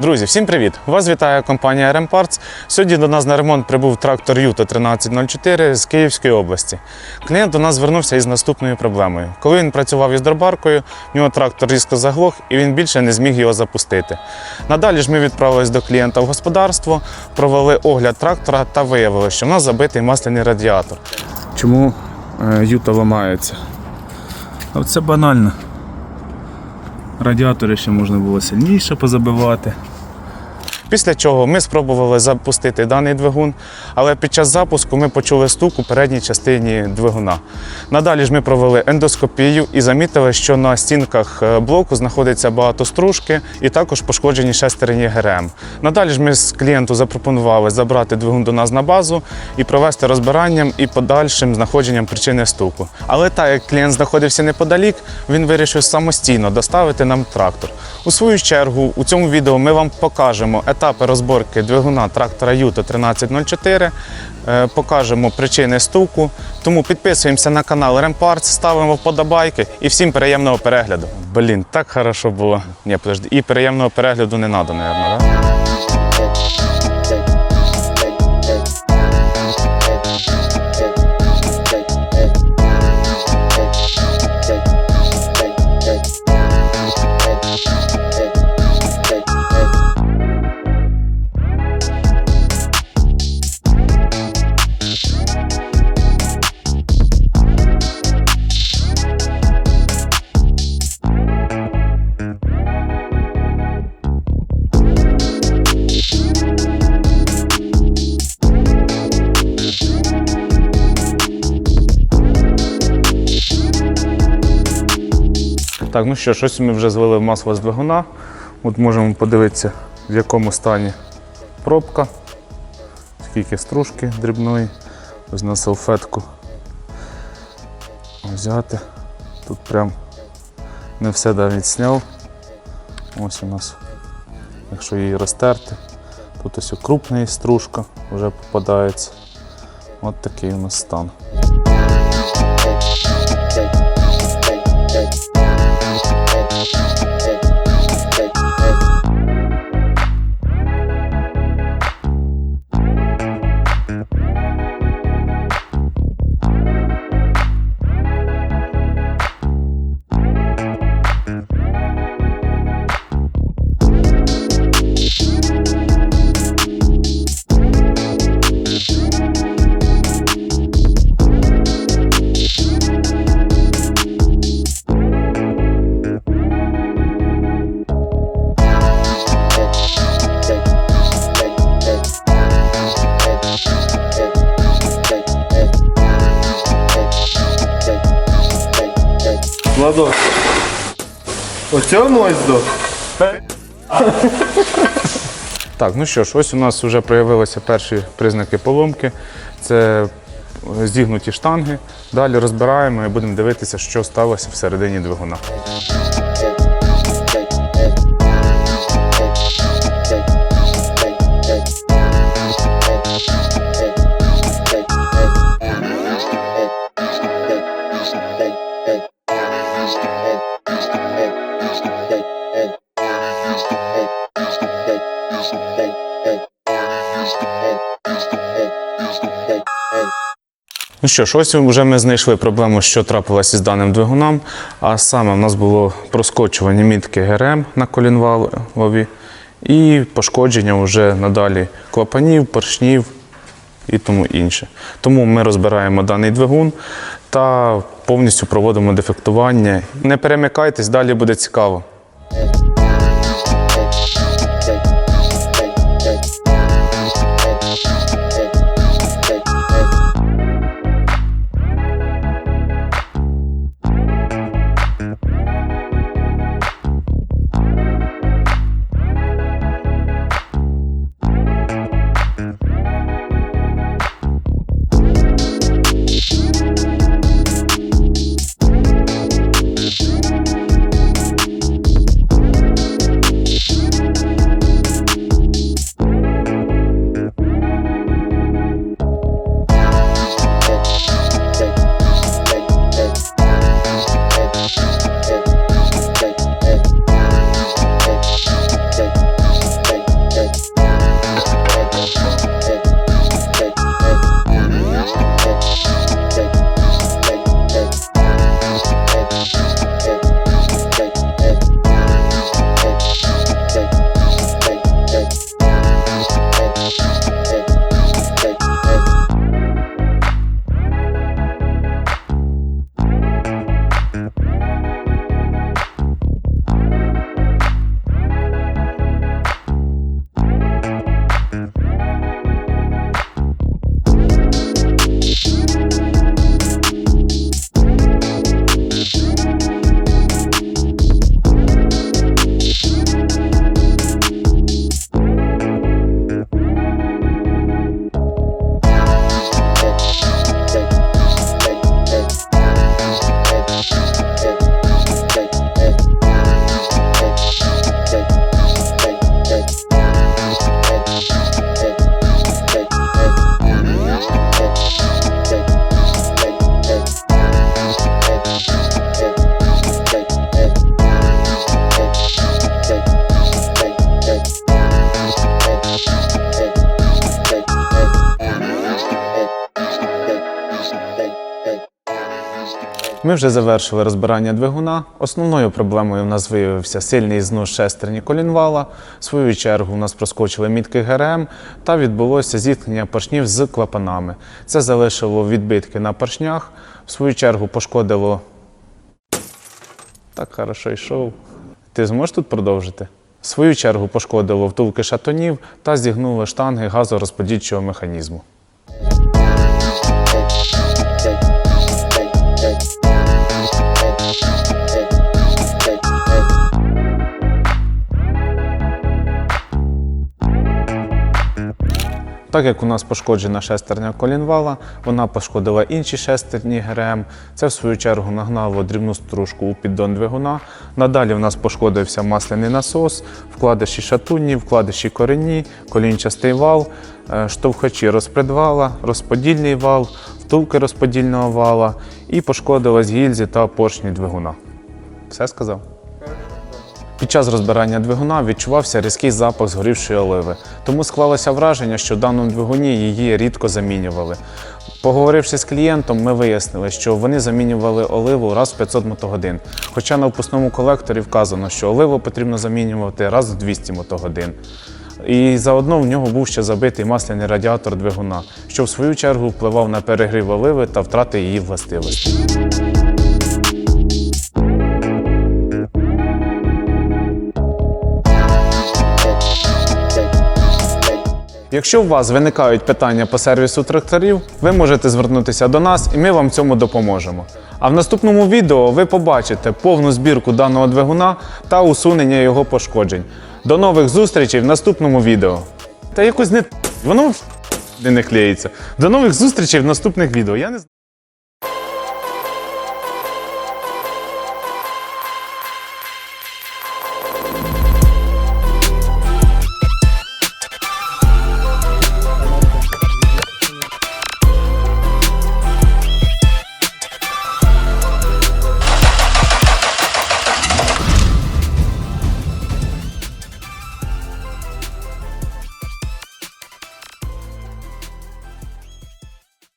Друзі, всім привіт! Вас вітає компанія RM Parts. Сьогодні до нас на ремонт прибув трактор Юто 1304 з Київської області. Клієнт до нас звернувся із наступною проблемою. Коли він працював із дробаркою, в нього трактор різко заглох і він більше не зміг його запустити. Надалі ж ми відправились до клієнта в господарство, провели огляд трактора та виявили, що в нас забитий масляний радіатор. Чому Юто ламається? Це банально. Радіатори ще можна було сильніше позабивати. Після чого ми спробували запустити даний двигун, але під час запуску ми почули стук у передній частині двигуна. Надалі ж ми провели ендоскопію і замітили, що на стінках е, блоку знаходиться багато стружки і також пошкоджені шестерені ГРМ. Надалі ж ми з клієнту запропонували забрати двигун до нас на базу і провести розбиранням і подальшим знаходженням причини стуку. Але так як клієнт знаходився неподалік, він вирішив самостійно доставити нам трактор. У свою чергу, у цьому відео ми вам покажемо етапи розборки двигуна трактора Юто 1304, е, покажемо причини стуку. Тому підписуємося на канал Ремпарт, ставимо вподобайки і всім приємного перегляду. Блін, так хорошо було. Ні, подожди, і приємного перегляду не треба, мабуть, Так, ну що ж, ми вже звели масло з двигуна. От можемо подивитися, в якому стані пробка, скільки стружки дрібної. Ось на салфетку взяти. Тут прям не все навіть зняв. Ось у нас, якщо її розтерти, тут ось крупна є стружка вже попадається. От такий у нас стан. Владос. Оце ось до. Так, ну що ж, ось у нас вже проявилися перші признаки поломки. Це зігнуті штанги. Далі розбираємо і будемо дивитися, що сталося всередині двигуна. Ну що ж, ось вже ми знайшли проблему, що трапилася із даним двигуном. А саме в нас було проскочування мітки ГРМ на колінвалові і пошкодження вже надалі клапанів, поршнів і тому інше. Тому ми розбираємо даний двигун та повністю проводимо дефектування. Не перемикайтесь, далі буде цікаво. Ми вже завершили розбирання двигуна. Основною проблемою в нас виявився сильний знос шестерні колінвала. В свою чергу у нас проскочили мітки ГРМ та відбулося зіткнення поршнів з клапанами. Це залишило відбитки на поршнях, в свою чергу пошкодило. Так хорошо йшов. Ти зможеш тут продовжити? В свою чергу пошкодило втулки шатунів та зігнули штанги газорозподільчого механізму. Так як у нас пошкоджена шестерня колінвала, вона пошкодила інші шестерні ГРМ. Це в свою чергу нагнало дрібну стружку у піддон двигуна. Надалі в нас пошкодився масляний насос, вкладиші шатунні, вкладиші корені, колінчастий вал, е, штовхачі розпредвала, розподільний вал, втулки розподільного вала і пошкодилась гільзі та поршні двигуна. Все сказав? Під час розбирання двигуна відчувався різкий запах згорівшої оливи, тому склалося враження, що в даному двигуні її рідко замінювали. Поговоривши з клієнтом, ми вияснили, що вони замінювали оливу раз в 500 мотогодин. Хоча на впускному колекторі вказано, що оливу потрібно замінювати раз в 200 мотогодин. І заодно в нього був ще забитий масляний радіатор двигуна, що в свою чергу впливав на перегрів оливи та втрати її властивості. Якщо у вас виникають питання по сервісу тракторів, ви можете звернутися до нас і ми вам в цьому допоможемо. А в наступному відео ви побачите повну збірку даного двигуна та усунення його пошкоджень. До нових зустрічей в наступному відео. Та якось не воно не клеїться. До нових зустрічей в наступних відео. Я не.